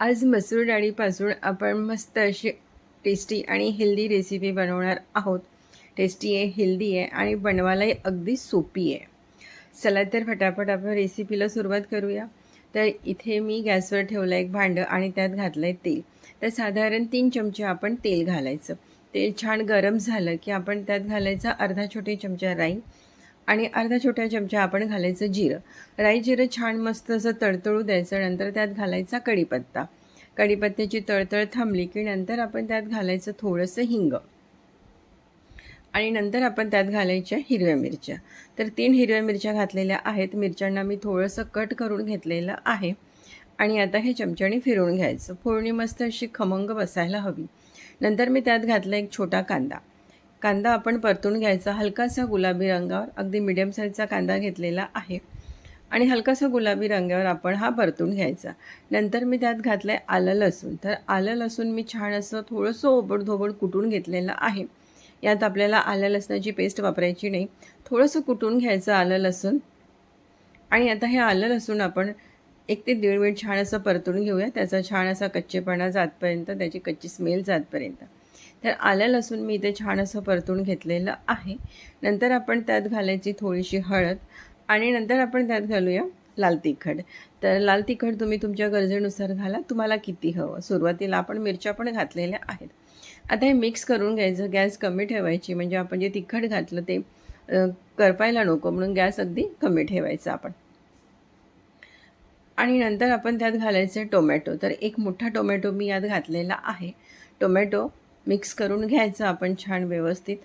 आज मसूर डाळीपासून आपण मस्त अशी टेस्टी आणि हेल्दी रेसिपी बनवणार आहोत. टेस्टी आहे हेल्दी आहे आणि बनवायलाही अगदी सोपी आहे. चला तर फटाफट आपण रेसिपीला सुरुवात करूया. तर इथे मी गॅसवर ठेवलं एक भांडं आणि त्यात घातलं आहे तेल. तर साधारण तीन चमचे आपण तेल घालायचं. तेल छान गरम झालं की आपण त्यात घालायचं अर्धा छोटे चमचा राई आणि अर्धा छोट्या चमचा आपण घालायचं जिरं. राई जिरं छान मस्त असं तळतळू द्यायचं नंतर त्यात घालायचा कढीपत्ता. कढीपत्त्याची तळतळ थांबली की नंतर आपण त्यात घालायचं थोडंसं हिंग. आणि नंतर आपण त्यात घालायच्या हिरव्या मिरच्या. तर तीन हिरव्या मिरच्या घातलेल्या आहेत. मिरच्यांना मी थोडंसं कट करून घेतलेलं आहे. आणि आता हे चमच्याने फिरवून घ्यायचं. फोडणी मस्त अशी खमंग बसायला हवी. नंतर मी त्यात घातला एक छोटा कांदा. कांदा आपण परतून घ्यायचा. हलकासा गुलाबी रंगावर अगदी मिडियम साईजचा कांदा घेतलेला आहे. आणि हलकासा गुलाबी रंगावर आपण हा परतून घ्यायचा. नंतर मी त्यात घातलं आहे आलं लसूण. तर आलं लसूण मी छान असं थोडंसं ओबडधोबड कुटून घेतलेलं आहे. यात आपल्याला आलं लसणाची पेस्ट वापरायची नाही. थोडंसं कुटून घ्यायचं आलं लसूण. आणि आता हे आलं लसूण आपण एक ते दीड मिनिट छान असं परतून घेऊया. त्याचा छान असा कच्चेपणा जातपर्यंत त्याची कच्ची स्मेल जातपर्यंत. तर आलं लसूण मी इथे छान असं परतून घेतलेलं आहे. नंतर आपण त्यात घालायची थोडीशी हळद आणि नंतर आपण त्यात घालूया लाल तिखट. तर लाल तिखट तुम्ही तुमच्या गरजेनुसार घाला. तुम्हाला किती हवं? सुरुवातीला आपण मिरच्या पण घातलेल्या आहेत. आता हे मिक्स करून घ्यायचं. गॅस कमी ठेवायची. म्हणजे आपण जे तिखट घातलं ते करपायला नको. म्हणून गॅस अगदी कमी ठेवायचा आपण. आणि नंतर आपण त्यात घालायचे टोमॅटो. तर एक मोठा टोमॅटो मी यात घातलेला आहे. टोमॅटो मिक्स करून घ्यायचं आपण छान व्यवस्थित.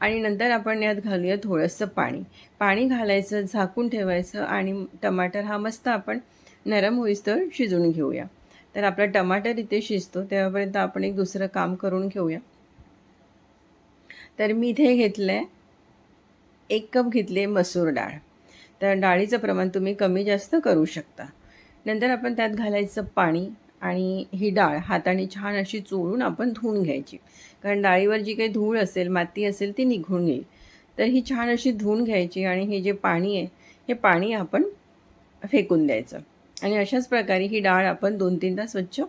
आणि नंतर आपण यात घालूया थोडंसं पाणी. पाणी घालायचं झाकून ठेवायचं आणि टमाटर हा मस्त आपण नरम होईस्तर शिजवून घेऊया. तर आपला टमाटर इथे शिजतो तेव्हापर्यंत आपण एक दुसरं काम करून घेऊया. तर मी इथे घेतलं आहे एक कप घेतले मसूर डाळ. तर डाळीचं प्रमाण तुम्ही कमी जास्त करू शकता. नंतर आपण त्यात घालायचं पाणी. आणि ही डाळ हाताने छान अशी चोळून आपण धुवून घ्यायची. कारण डाळीवर जी काही धूळ असेल माती असेल ती निघून येईल. तर ही छान अशी धुवून घ्यायची आणि हे जे पाणी आहे हे पाणी आपण फेकून द्यायचं. आणि अशाच प्रकारे ही डाळ आपण दोन तीनदा स्वच्छ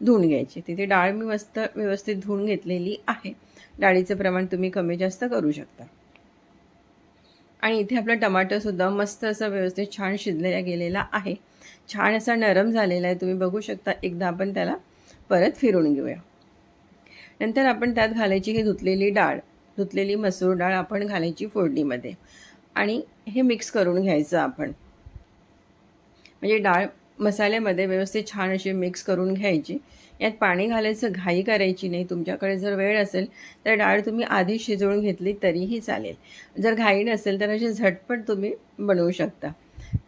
धुवून घ्यायची. तिथे डाळ मी मस्त व्यवस्थित धुवून घेतलेली आहे. डाळीचं प्रमाण तुम्ही कमी जास्त करू शकता. आणि इथे आपला टमाटरसुद्धा मस्त असं व्यवस्थित छान शिजलेला गेलेला आहे. छान असा नरम झालेला आहे. तुम्ही बघू शकता एकदा आपण त्याला परत फिरून घेऊया. नंतर आपण त्यात घालायची ही धुतलेली डाळ धुतलेली मसूर डाळ आपण घालायची फोडणीमध्ये. आणि हे मिक्स करून घ्यायचं आपण. म्हणजे डाळ मसाल्यामध्ये व्यवस्थित छान अशी मिक्स करून घ्यायची. यात पाणी घालायचं घाई करायची नाही. तुमच्याकडे जर वेळ असेल तर डाळ तुम्ही आधी शिजवून घेतली तरीही चालेल. जर घाई नसेल तर असे झटपट तुम्ही बनवू शकता.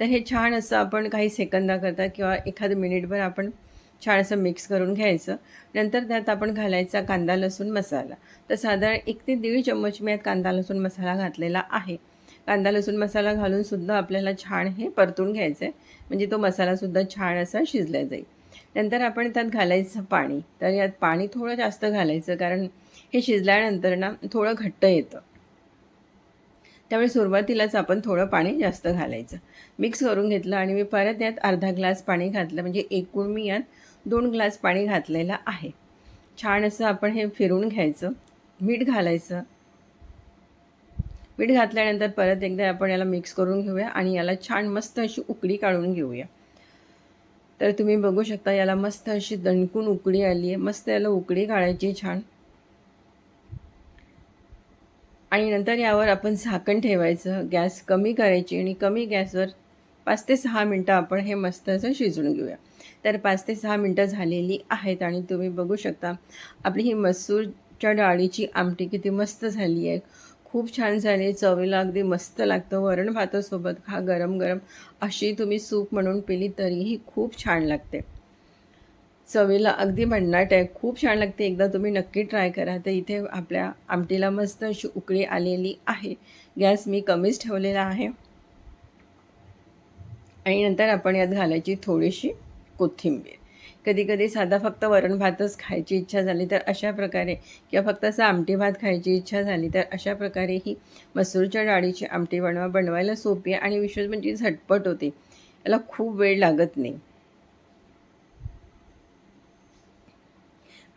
तर हे छान असं आपण काही सेकंदाकरता किंवा एखादं मिनिटभर आपण छान असं मिक्स करून घ्यायचं. नंतर त्यात आपण घालायचा कांदा लसूण मसाला. तर साधारण एक ते दीड चम्मच मी यात कांदा लसूण मसाला घातलेला आहे. कांदा लसूण मसाला घालूनसुद्धा आपल्याला छान हे परतून घ्यायचं आहे म्हणजे तो मसालासुद्धा छान असा शिजला जाईल. नंतर आपण त्यात घालायचं पाणी. तर यात पाणी थोडं जास्त घालायचं कारण हे शिजल्यानंतर ना थोडं घट्ट येतं. त्यामुळे सुरुवातीलाच आपण थोडं पाणी जास्त घालायचं. मिक्स करून घेतलं आणि मी परत यात अर्धा ग्लास पाणी घातलं. म्हणजे एकूण मी यात दोन ग्लास पाणी घातलेलं आहे. छान असं आपण हे फिरून घ्यायचं. मीठ घालायचं. मीठ घातल्यानंतर परत एकदा आपण याला मिक्स करून घेऊया आणि याला छान मस्त अशी उकडी काढून घेऊया. तर तुम्ही बघू शकता याला मस्त अशी दणकून उकळी आली आहे मस्त याला उकडी काढायची छान. आणि नंतर यावर आपण झाकण ठेवायचं गॅस कमी करायची आणि कमी गॅसवर पाच ते सहा मिनटं आपण हे मस्त असं शिजवून घेऊया. तर पाच ते सहा मिनटं झालेली आहेत आणि तुम्ही बघू शकता आपली ही मसूरच्या डाळीची आमटी किती मस्त झाली आहे. खूप छान झाली चवीला अगदी मस्त लागतं. वरण भातासोबत खा गरम गरम. अशी तुम्ही सूप म्हणून पिली तरीही खूप छान लागते. चवीला अगदी भन्नाट आहे खूप छान लागते. एकदा तुम्ही नक्की ट्राय करा. तर इथे आपल्या आमटीला मस्त अशी उकळी आलेली आहे. गॅस मी कमीच ठेवलेला आहे. आणि नंतर आपण यात घालायची थोडीशी कोथिंबीर. कधी कधी साधा फक्त वरण भातच खायची इच्छा झाली तर अशा प्रकारे किंवा फक्त असं आमटी भात खायची इच्छा झाली तर अशा प्रकारे ही मसूरच्या डाळीची आमटी बनवा बनवायला सोपी आहे आणि विशेष म्हणजे झटपट होते. याला खूप वेळ लागत नाही.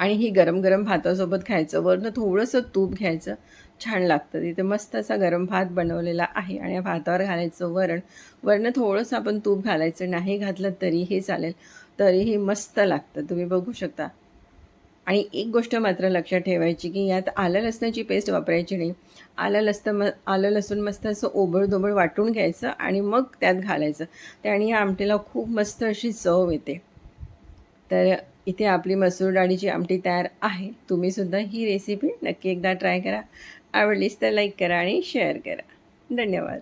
आणि ही गरम गरम भातासोबत खायचं. वरनं थोडंसं तूप घ्यायचं. छान लागतं. तिथे मस्त असा गरम भात बनवलेला आहे आणि या भातावर घालायचं वरण. वरनं थोडंसं आपण तूप घालायचं. नाही घातलं तरीही चालेल. तरीही मस्त लागतं. तुम्ही बघू शकता. आणि एक गोष्ट मात्र लक्षात ठेवायची की यात आलं लसणाची पेस्ट वापरायची नाही. आलं लसतं म आलं लसूण मस्त असं ओबडधोबड वाटून घ्यायचं आणि मग त्यात घालायचं. त्याने या आमटीला खूप मस्त अशी चव येते. तर इथे आपली मसूर डाळीची आमटी तयार आहे. तुम्हीसुद्धा ही रेसिपी नक्की एकदा ट्राय करा. आवडलीच तर लाईक करा आणि शेअर करा. धन्यवाद.